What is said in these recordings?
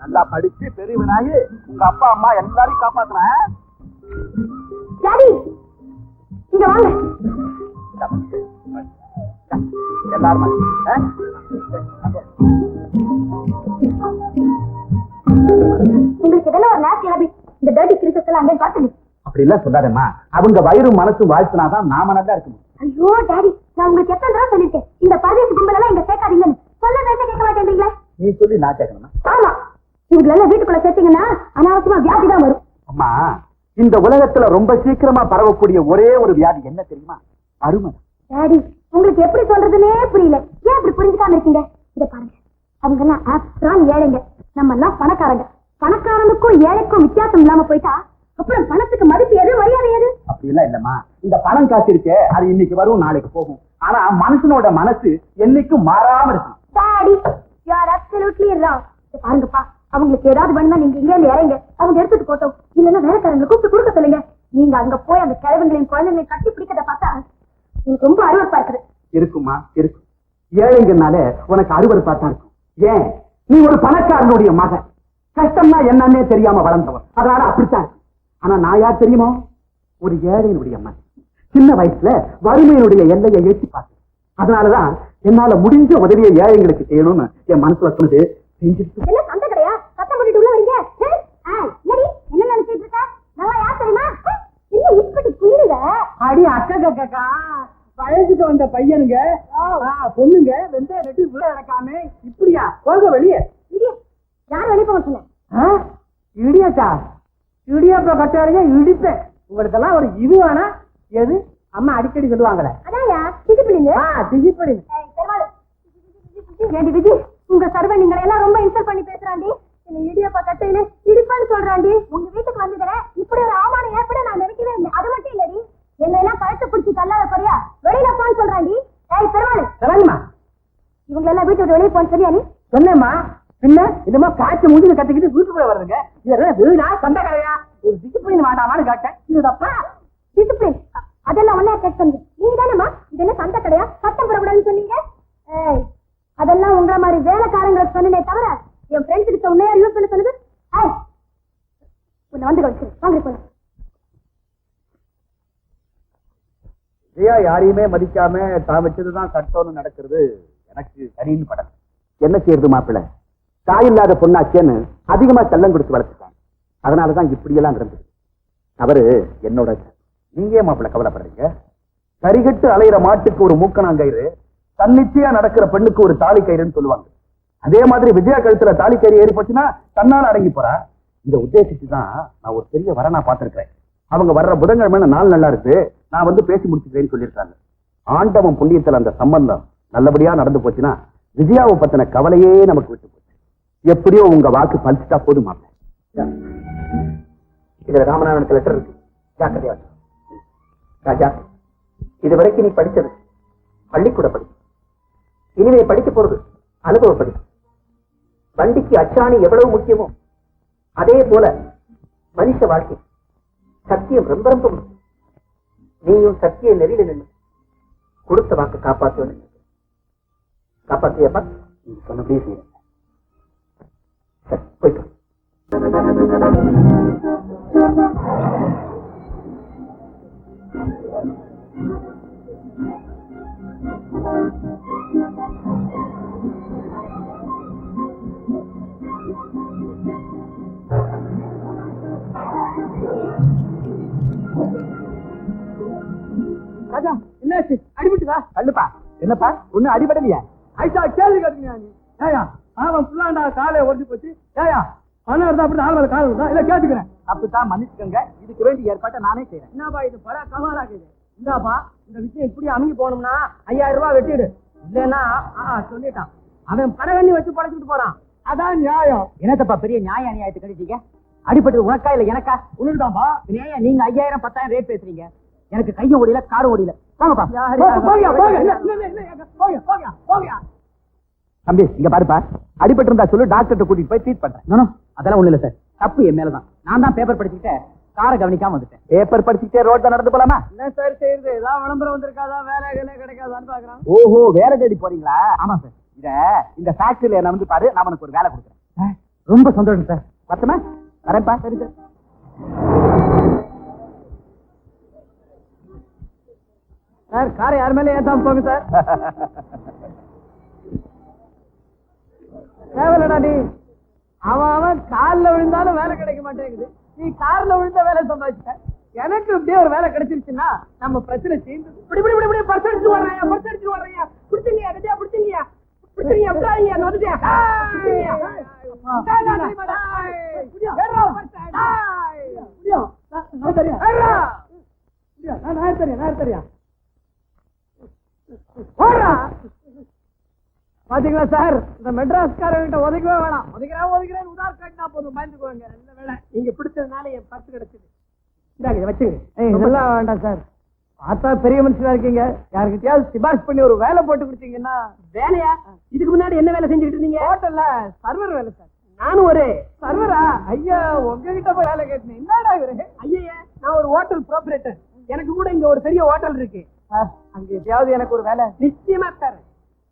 நல்லா படிச்சு பெரியவனாகி உங்க அப்பா அம்மா எல்லாரையும் காப்பாத்துறேன் இங்க வாங்க. இந்தா, இந்தா, எல்லாரும்? வாங்க. ஆ? உங்களுக்கு இதெல்லாம் ஒரு நேரத்தில் ஹாபி இந்த டர்ட்டி கிரிக்கெட் எல்லாம் அங்கே காட்டுங்க. அப்படி எல்லாம் சொல்லாதம்மா. அவங்க வயிறும் மனசும் வாழ்த்தினாதான் நாம நல்லா இருக்கணும். ஐயோ டாடி நான் உங்களுக்கு எத்தனை தடவை சொல்லிருக்கேன் இந்த பரதேசி கும்பல் எல்லாம் இங்க சேர்க்காதீங்கன்னு. சொல்ல பேச கேட்க மாட்டேன்றீங்களா? நீ சொல்லி நான் கேட்கணுமா? ஆமா. வீட்டுக்குள்ள சேர்த்தீங்கன்னா அனாவசியமா வியாதி தான் வரும். அம்மா இந்த உலகத்துல ரொம்ப சீக்கிரமா பரவக்கூடிய ஒரே ஒரு வியாதி என்ன தெரியுமா? அருமை. டாடி உங்களுக்கு எப்படி சொல்றதுன்னே புரியல. ஏன் இப்படி புரிஞ்சுக்காம இருக்கீங்க? இத பாருங்க. அவங்க எல்லாம் ஏழைங்க. நம்ம எல்லாம் பணக்காரங்க. பணக்காரனுக்கும் ஏழைக்கும் வித்தியாசம் இல்லாம போயிட்டா அப்புறம் பணத்துக்கு மதிப்பு எது? மரியாதை எது? அப்படி எல்லாம் இல்லம்மா. இந்த பணம் காசு இருக்கே அது இன்னைக்கு வரும் நாளைக்கு போகும். ஆனா மனுஷனோட மனசு என்னைக்கும் மாறாம இருக்கும் daddy you are absolutely wrong பாருங்கப்பா. அவங்களுக்கு ஏதாவது வேணும்னா நீங்க இங்க இருந்து இறங்க. அவங்க எடுத்துட்டு போட்டோம் இல்லன்னா வேலைக்காரங்களை கூப்பிட்டு கொடுக்க சொல்லுங்க. நீங்க அங்க போய் அந்த கிழவங்களையும் குழந்தைங்களையும் கட்டி பிடிக்கிறத பார்த்தா எனக்கு ரொம்ப அருவப்பா இருக்குது. இருக்குமா? இருக்கும் ஏழைங்கனால உனக்கு அறுவறுப்பா தான் இருக்கும். ஏன்? நீ ஒரு பணக்காரனுடைய மகன். கஷ்டம்னா என்னன்னே தெரியாம வளர்ந்தவன். அதனால அப்படித்தான். ஆனா நான் யார் தெரியுமோ? ஒரு ஏழையினுடைய மகன். சின்ன வயசுல வறுமையினுடைய எல்லையை எட்டி பார்த்தேன். அதனாலதான் என்னால முடிஞ்ச உதவியை ஏழைங்களுக்கு செய்யணும்னு என் மனசுல சொன்னது செஞ்சுட்டு என்ன சண்டை கிடையா சத்தம் போட்டுட்டு உள்ள வரீங்க ஏய், ஏய், என்னடி என்ன நினைச்சிட்டு இருக்க நல்லா யார் தெரியுமா இல்ல அடி அக்கா கக்கா வயசுக்கு வந்த பையனுங்க பொண்ணுங்க வெந்தய நட்டு விழ நடக்காம இப்படியா? போக வெளியே. யார் வெளியே போக சொன்ன? இடியாச்சா? இடியாப்ப கட்டாரிங்க இடிப்பேன். உங்களுக்கெல்லாம் ஒரு இது வேணா எது? அம்மா அடிக்கடி சொல்லுவாங்களே. ஏண்டி விஜி உங்க சர்வ நீங்க எல்லாம் ரொம்ப இன்சல்ட் பண்ணி பேசுறாண்டி. என்ன இடியப்பா கட்டையில இடிப்பான்னு சொல்றாண்டி. உங்க வீட்டுக்கு வந்ததுல இப்படி ஒரு அவமானம் ஏற்பட நான் நினைக்கவே இல்லை அது மட்டும் இல்லடி என்ன எல்லாம் கழுத்து பிடிச்சி தள்ளாத போறியா வெளியில போன்னு சொல்றாண்டி ஏய் பெருமாள் சொல்லுங்கம்மா இவங்க எல்லாம் வீட்டு விட்டு வெளியே போன்னு சரியா நீ? சொன்னேம்மா பின்ன இதுமா காய்ச்சி மூஞ்சில கட்டிக்கிட்டு வீட்டுக்குள்ள வருதுங்க இதெல்லாம் வீடா சண்டை கடையா ஒரு டிசிப்ளின் வேண்டாமான்னு கேட்டேன். இது தப்பா டிசிப்ளின் அதெல்லாம் ஒன்னே கேட் பண்ணி. நீங்க தானேமா இது என்ன சண்டை கிடையா? சத்தம் போடக்கூடாதுன்னு சொன்னீங்க. ஏய் அதெல்லாம் உங்களை மாதிரி வேலைக்காரங்களுக்கு சொன்னனே தவிர என் ஃப்ரெண்ட்ஸ் கிட்ட உன்னையா யூஸ் பண்ண சொன்னது? ஏய் உன்னை வந்து கழிச்சு வாங்க போல ஜெயா யாரையுமே மதிக்காம தான் வச்சதுதான் கட்டோன்னு நடக்கிறது. எனக்கு சரின்னு படல. என்ன செய்யறது மாப்பிள்ள? தாய் இல்லாத பொண்ணாச்சேன்னு அதிகமா செல்லம் கொடுத்து வளர்த்துட்டாங்க. அதனாலதான் இப்படி எல்லாம் நடந்தது. அவரு என்னோட நீங்க ஏன் மாப்பிள்ள கவலைப்படுறீங்க? கரிகட்டு அலையிற மாட்டுக்கு ஒரு மூக்கணாங்கயிறு தன்னிச்சையா நடக்கிற பெண்ணுக்கு ஒரு தாலி கயிறுன்னு சொல்லுவாங்க. அதே மாதிரி விஜயா கழுத்துல தாலி கயிறு ஏறி போச்சுன்னா தன்னால அடங்கி போறா. இதை உத்தேசிச்சு தான் நான் ஒரு பெரிய வரனா பார்த்திருக்கிறேன். அவங்க வர்ற புதன்கிழமை நாள் நல்லா இருக்கு. நான் வந்து பேசி முடிச்சுக்கிறேன்னு சொல்லியிருக்காங்க. ஆண்டவன் புண்ணியத்துல அந்த சம்பந்தம் நல்லபடியா நடந்து போச்சுன்னா விஜயாவை பத்தின கவலையே நமக்கு விட்டு போச்சு. எப்படியோ உங்க வாக்கு பலிச்சுட்டா போதும் இதுல ராமநாதனுக்கு லெட்டர் இருக்கு. ஜாக்கிரதையா ராஜா இதுவரைக்கும் நீ படிச்சது பள்ளிக்கூட படி. இனிமே படிக்க போறது அனுபவ வண்டிக்கு அச்சாணி எவ்வளவு முக்கியமோ அதே போல மனுஷ வாழ்க்கை சத்தியம் ரொம்ப ரொம்ப முக்கியம். நீயும் சத்திய நெறியில நின்று கொடுத்த வாக்கு காப்பாற்ற நீ சொன்னபடியே செய்யறேன் சரி போயிட்டு. ராஜா என்னாச்சு? அடிபட்டுதா? கல்லுப்பா என்னப்பா? ஒண்ணு அடிபடலையா? ஐசா கேள்வி கேட்டீங்க நீ? ஏயா அவன் புள்ளாண்டா காலை ஒடிச்சு போச்சு. ஏயா பணம் இருந்தா அப்படி மேல கால் விடுறா இல்ல கேட்டுக்கிறேன். அப்படித்தான் மன்னிச்சுக்கோங்க. இதுக்கு வேண்டிய ஏற்பாட்டை நானே செய்யறேன் என்னப்பா இது? பல கமாலாக்குது இந்தாப்பா இந்த விஷயம் இப்படி அமைஞ்சு போகணும்னா ஐயாயிரம் ரூபாய் வெட்டிடு. இல்லைன்னா சொல்லிட்டான். அவன் படவண்ணி வச்சு படைச்சிட்டு போறான். அதான் நியாயம். என்னத்தப்பா பெரிய நியாய அநியாயத்தை கழிச்சீங்க அடிபட்டது உனக்கா இல்ல எனக்கா? உனக்குதான்பா ஏன் நீங்க ஐயாயிரம் பத்தாயிரம் ரேட் பேசுறீங்க. எனக்கு கையும் ஓடியில காரும் ஓடியில தம்பி இங்க பாருப்பா. அடிபட்டு இருந்தா சொல்லு டாக்டர் கூட்டிட்டு போய் ட்ரீட் பண்றேன். அதெல்லாம் ஒண்ணு இல்ல சார் தப்பு என் மேலதான் நான் தான் பேப்பர் படிச்சுக்கிட்டேன். காரை கவனிக்காம வந்துட்டேன். பேப்பர் படிச்சுட்டே ரோட்ல நடந்து போலாமா? என்ன சார் செய்யுது ஏதாவது விளம்பரம் வந்திருக்காதா? வேலை வேலை கிடைக்காதான்னு பாக்குறான். ஓஹோ வேலை தேடி போறீங்களா? ஆமா சார் இத இந்த ஃபேக்டரியில என்ன வந்து பாரு நான் உனக்கு ஒரு வேலை கொடுக்குறேன். ரொம்ப சந்தோஷம் சார் பத்துமா வரேன்ப்பா. சரி சார் சார் காரை யார் மேல ஏத்தாம போங்க சார் தேவையில்லடா நீ அவன் அவன் காலில் விழுந்தாலும் வேலை கிடைக்க மாட்டேங்குது நீ கார்ல விழுந்த வேலை சம்பாதிச்ச எனக்கு இப்படியே ஒரு வேலை கிடைச்சிருச்சுன்னா நம்ம பிரச்சனை சேர்ந்து இப்படி இப்படி இப்படி இப்படி பர்ஸ் அடிச்சு வர்றாயா பர்ஸ் அடிச்சு வர்றாயா பிடிச்சிங்கயா கட்டியா பிடிச்சிங்க பிடிச்சிங்க எப்படியா நொதுட்டியா நான் தெரியா நான் தெரியா பாத்தீங்களா சார்? இந்த மெட்ராஸ்காரங்கிட்ட ஒதுக்கவே வேணாம். ஒதுக்கிறேன் ஒதுக்கிறேன் உதார் காட்டினா போதும். பயந்துக்குவாங்க நல்ல வேலை நீங்க பிடிச்சதுனால என் பத்து கிடைச்சது. இந்தாங்க வச்சுங்க. இதெல்லாம் வேண்டாம் சார். பார்த்தா பெரிய மனுஷனா இருக்கீங்க. யாருக்கிட்டயாவது சிபாரிசு பண்ணி ஒரு வேலை போட்டு கொடுத்தீங்கன்னா. வேலையா? இதுக்கு முன்னாடி என்ன வேலை செஞ்சுக்கிட்டு இருந்தீங்க? ஹோட்டல்ல சர்வர் வேலை சார். நானும் ஒரு. சர்வரா? ஐயா உங்ககிட்ட போய் வேலை கேட்டேன். என்னடா இவரு? ஐயா நான் ஒரு ஹோட்டல் ப்ரோப்ரேட்டர் எனக்கு கூட இங்க ஒரு பெரிய ஹோட்டல் இருக்கு. அங்க எப்பயாவது எனக்கு ஒரு வேலை. நிச்சயமா சார்.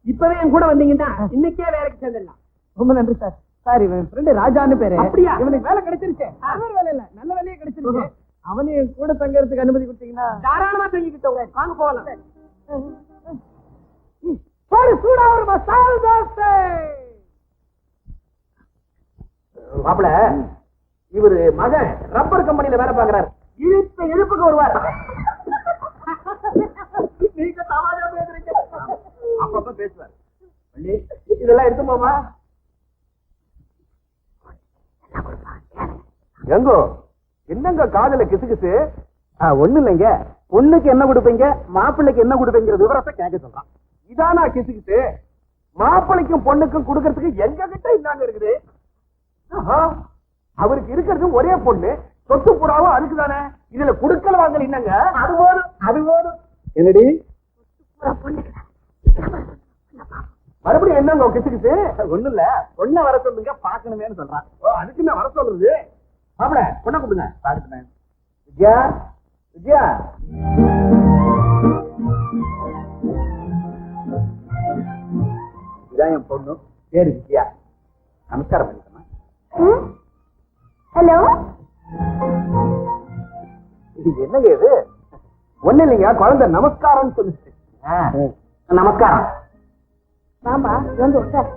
இப்பவே என் கூட வந்தீங்கன்னா இன்னைக்கே வேலைக்கு சேர்ந்துடலாம். ரொம்ப நன்றி சார். சார் இவன் ஃப்ரெண்டு ராஜான்னு பேரு. அப்படியா? இவனுக்கு வேலை கிடைச்சிருச்சு. சர்வர் வேலை இல்ல. நல்ல வேலையே கிடைச்சிருச்சு. அவனு என் கூட தங்கறதுக்கு அனுமதி கொடுத்தீங்கன்னா தாராளமா தங்கிக்கிட்டோங்க வாங்க. போகலாம். ஒரு சூடா ஒரு மசால் தோசை. மாப்பிள இவரு மகன் ரப்பர் கம்பெனில வேலை பாக்குறாரு இழுத்த இழுப்புக்கு வருவார். இதெல்லாம் போமா எங்கோ? என்னங்க காதல கிசுகிசு ஒண்ணு இல்லைங்க. பொண்ணுக்கு என்ன கொடுப்பீங்க? மாப்பிள்ளைக்கு என்ன கொடுப்பீங்கிற விவரத்தை கேட்க சொல்றான். இதானா கிசுகிசு மாப்பிள்ளைக்கும் பொண்ணுக்கும் கொடுக்கறதுக்கு எங்க கிட்ட இல்லாங்க இருக்குது அவருக்கு இருக்கிறது ஒரே பொண்ணு. சொத்து புறாவும் அதுக்கு தானே இதுல குடுக்கல் வாங்கல் என்னங்க? அது போதும் அது போதும். என்னடி? மறுபடியும் என்னங்க கிசு கிசு ஒண்ணு இல்ல பொண்ணை வர சொல்லுங்க பாக்கணுமேனு சொல்றான். ஓ அதுக்கு நான் வர சொல்றது? மாப்பிள பொண்ணை கூப்பிடுங்க. பாத்துட்டேன் விஜயா விஜயா இதான் என் பொண்ணு. பேரு விஜயா நமஸ்காரம் பண்ணிக்கமா? ஹலோ? இது என்னங்க இது? ஒண்ணு இல்லைங்க குழந்தை நமஸ்காரம் சொல்லுச்சு. நமஸ்காரம். வாமா இது வந்து உட்கார்.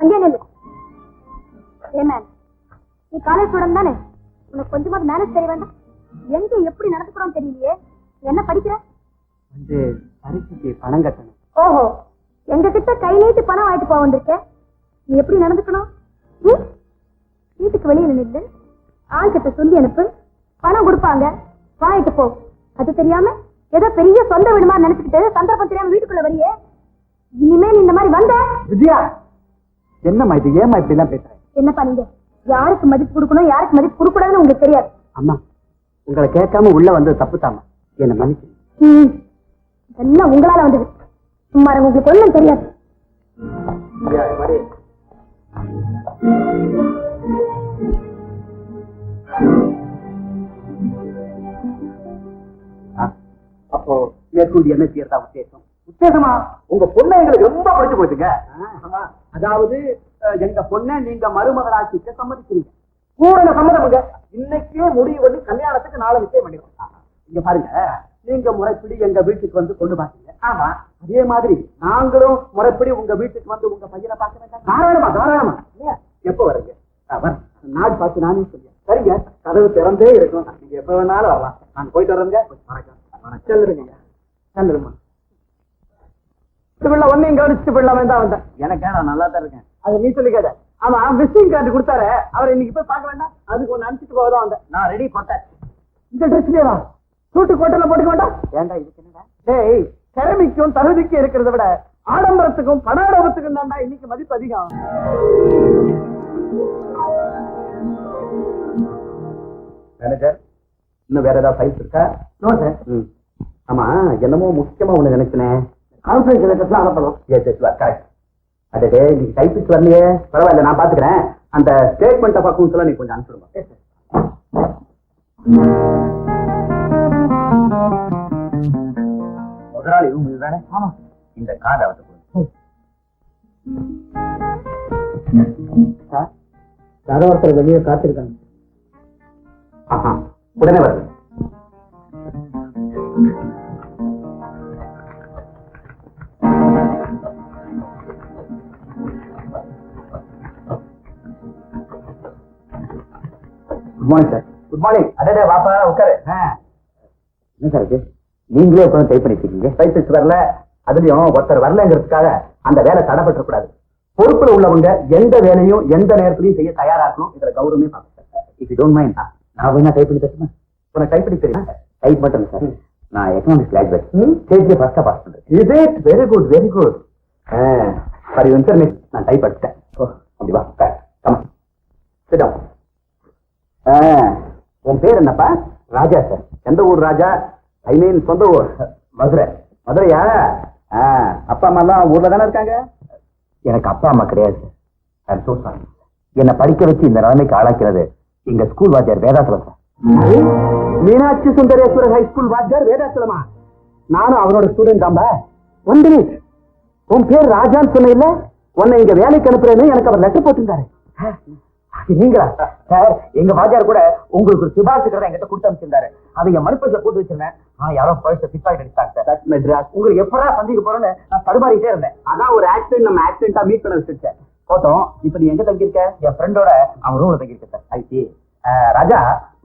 அங்கே நில்லு. ஏமேன் நீ காலேஜ் ஸ்டூடெண்ட் தானே? உனக்கு கொஞ்சமாவது மேனேஜ் தெரிய வேண்டாம்? எங்க எப்படி நடந்துக்கிறோம் தெரியலையே. என்ன படிக்கிற? வந்து பரீட்சைக்கு பணம் கட்டணும். ஓஹோ எங்க கிட்ட கை நீட்டி பணம் வாங்கிட்டு போக வந்திருக்க நீ எப்படி நடந்துக்கணும்? வீட்டுக்கு வெளியில நில்லு. ஆள் கிட்ட சொல்லி அனுப்பு. பணம் கொடுப்பாங்க. வாங்கிட்டு போ. அது தெரியாம ஏதோ பெரிய சொந்த வீடு மாதிரி நினைச்சுக்கிட்டு சந்தர்ப்பம் தெரியாம வீட்டுக்குள்ள வரியே. இனிமே நீ இந்த மாதிரி வந்த? விஜயா என்னம்மா இது? ஏமா இப்படி எல்லாம் பேசுறேன் என்னப்பா நீங்க? யாருக்கு மதிப்பு கொடுக்கணும் யாருக்கு மதிப்பு கொடுக்கூடாதுன்னு உங்களுக்கு தெரியாது. அம்மா உங்களை கேட்காம உள்ள வந்தது தப்பு தாமா என்ன மன்னிச்சு. எல்லாம் உங்களால வந்தது. சும்மா உங்களுக்கு ஒண்ணும் தெரியாது. மேற்கொண்டு என்ன செய்யறதா உத்தேசம்? உத்தேசமா? உங்க பொண்ணை எங்களுக்கு ரொம்ப பிடிச்சு போச்சுங்க. அதாவது எங்க பொண்ணை நீங்க மருமகளாக்கிக்க சம்மதிக்கிறீங்க. பூரண சம்மதமுங்க இன்னைக்கே முடிவு பண்ணி கல்யாணத்துக்கு நாளை நிச்சயம் பண்ணிடுவோம். இங்க பாருங்க. நீங்க முறைப்படி எங்க வீட்டுக்கு வந்து கொண்டு பாத்தீங்க. ஆமா. அதே மாதிரி நாங்களும் முறைப்படி உங்க வீட்டுக்கு வந்து உங்க பையனை பார்க்க வேண்டாம். தாராளமா தாராளமா. இல்லையா? எப்ப வருங்க? நாடு பார்த்து நானே சொல்லியா சரிங்க. கதவு திறந்தே இருக்கும் நீங்க எப்ப வேணாலும் வரலாம். நான் போயிட்டு வரேங்க. வணக்கம் வணக்கம். சொல்லுங்க. செல்லுமா பிள்ளை ஒன்னையும் கவனிச்சுட்டு போயிடலாமே தான் வந்தேன். எனக்கு நான் நல்லா தான் இருக்கேன். அது நீ சொல்லி கேட்ட. ஆமா விசிட்டிங் கார்டு கொடுத்தாரு. அவரை இன்னைக்கு போய் பார்க்க வேண்டாம். அதுக்கு ஒன்னு அனுப்பிச்சிட்டு போக தான் வந்தேன். நான் ரெடி போட்டேன். இந்த ட்ரெஸ்லயே வா. சூட்டு கோட்டெல்லாம் போட்டுக்க வேண்டாம். இதுக்கு என்னடா? டேய் திறமைக்கும் தகுதிக்கும் இருக்கிறத விட ஆடம்பரத்துக்கும் படாடபத்துக்கும் தான்டா இன்னைக்கு மதிப்பு அதிகம். மேனேஜர் இன்னும் வேற ஏதாவது ஃபைல்ஸ் இருக்கா? நோ சார் ம். ஆமா என்னமோ முக்கியமா ஒண்ணு நினைச்சனேன் கான்ஃபரன்ஸ் லெட்டர்ஸ்லாம் அனுப்பணும். எஸ் எஸ் கரெக்ட் அடடே நீ டைப்பிஸ்ட் வரலையே. பரவாயில்ல நான் பாத்துக்கிறேன். அந்த ஸ்டேட்மெண்ட் ஆஃப் அக்கௌண்ட்ஸ் எல்லாம் நீ கொஞ்சம் அனுப்பிடுமா முதலாளி ரூம் இதுதானே ஆமா. இந்த கார்டை வந்து கொடுங்க யாரோ ஒருத்தர் வெளியே காத்திருக்காங்க. ஆஹா உடனே வருது. Good morning sir good morning அடடே வாப்பா உட்காரு. என்ன சார் இது? நீங்களே உட்காந்து டைப் பண்ணிட்டு டைப்பிஸ்ட் வரல. அதுலயும் ஒருத்தர் வரலங்கிறதுக்காக அந்த வேலை தடைப்பட்டு கூடாது பொறுப்புல உள்ளவங்க எந்த வேலையும் எந்த நேரத்திலையும் செய்ய தயாரா இருக்கணும் இதுல கௌரவமே பார்க்க இஃப் யூ டோன்ட் மைண்ட் நான் வேணா டைப் பண்ணி தட்டுமா உனக்கு டைப் பண்ணி தெரியுமா டைப் மட்டும் சார் நான் எக்கனாமிக்ஸ் கிராஜுவேட் ஸ்டேஜ் ஃபர்ஸ்டா பாஸ் பண்றேன். Very good very good for you information நான் டைப் படிச்சிட்டேன் ஓ. அப்படி வா கம் உன் பேர் என்னப்பா? ராஜா சார். எந்த ஊர் ராஜா? ஐ மீன் சொந்த ஊர். மதுரை. மதுரையா? அப்பா அம்மா எல்லாம் ஊர்ல தானே இருக்காங்க? எனக்கு அப்பா அம்மா கிடையாது சார். என்ன என்னை படிக்க வச்சு இந்த நிலைமைக்கு ஆளாக்கிறது எங்க ஸ்கூல் வாத்தியார் Vedachalam sir. Meenakshi Sundareswarar high school வாத்தியார் வேதாசலமா? நானும் அவனோட ஸ்டூடெண்ட் தாம்பா ஒன் மினிட் உன் பேர் ராஜான்னு சொன்ன இல்ல உன்னை இங்க வேலைக்கு அனுப்புறேன்னு எனக்கு அவர் லெட்டர் போட்டிருந்தாரு. நீங்களா? சார் எங்க வாத்தியார் கூட உங்களுக்கு சிபாரிசு கதை என்கிட்ட கொடுத்து அனுப்பிச்சிருந்தாரு. அதை என் மனுப்பத்துல போட்டு வச்சிருந்தேன். ஆ யாரோ பர்ஸ் பிக் ஆகி அடிச்சாங்க சார். மெட்ராஸ் உங்களுக்கு எப்படா சந்திக்க போறேன்னு நான் தடுமாறிட்டே இருந்தேன். அதான் ஒரு ஆக்சிடென்ட் நம்ம ஆக்சிடென்டா மீட் பண்ண வச்சிருக்கேன். போட்டோம். இப்ப நீ எங்க தங்கியிருக்க? என் ஃப்ரெண்டோட அவன் ரூம்ல தங்கியிருக்க சார். ஐசி ராஜா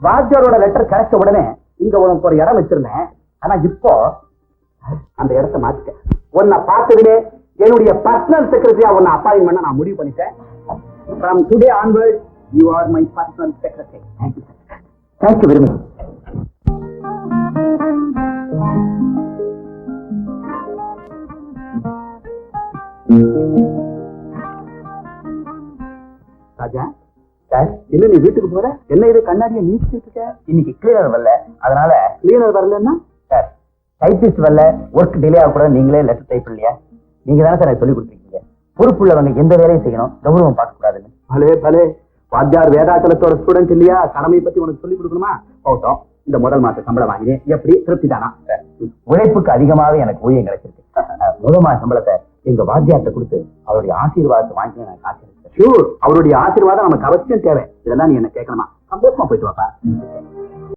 வாத்தியாரோட லெட்டர் கிடைச்ச உடனே இங்க உனக்கு ஒரு இடம் வச்சிருந்தேன். ஆனா இப்போ அந்த இடத்த மாத்திட்டேன் உன்னை பார்த்ததுலே என்னுடைய பர்சனல் செக்ரட்டரியா உன்னை அப்பாயின் பண்ண நான் முடிவு பண்ணிட்டேன். From today onward you are my personal secretary thank you thank you very much Raja sir என்ன நீ வீட்டுக்கு போற? என்ன இது கண்ணாடியை நீச்சிட்டு இருக்க? இன்னைக்கு கிளீனர் வரல. அதனால கிளீனர் வரலன்னா? சார் டைப்பிஸ்ட் வரல. ஒர்க் டிலே ஆகக்கூடாது நீங்களே லெட்டர் டைப் இல்லையா? நீங்க தானே சார் சொல்லி கொடுத்துருக்கீங்க பொறுப்புள்ளவங்க எந்த வேலையும் செய்யணும். கௌரவம் பார்க்க கூடாதுன்னு பலே பலே. வாத்தியார் வேதாச்சலத்தோட ஸ்டூடெண்ட் இல்லையா? கடமையை பத்தி உனக்கு சொல்லி கொடுக்கணுமா? போட்டோம். இந்த முதல் மாச சம்பளம் வாங்கினேன். எப்படி? திருப்தி தானா? உழைப்புக்கு அதிகமாவே எனக்கு ஊதியம் கிடைச்சிருக்கு. முதல் மாச சம்பளத்தை எங்க வாத்தியார்ட்ட கொடுத்து அவருடைய ஆசீர்வாதத்தை வாங்கி நான் காத்திருக்கேன் ஷூர் அவருடைய ஆசீர்வாதம் நமக்கு அவசியம் தேவை. இதெல்லாம் நீ என்ன கேட்கணுமா? சந்தோஷமா போயிட்டு வாப்பா.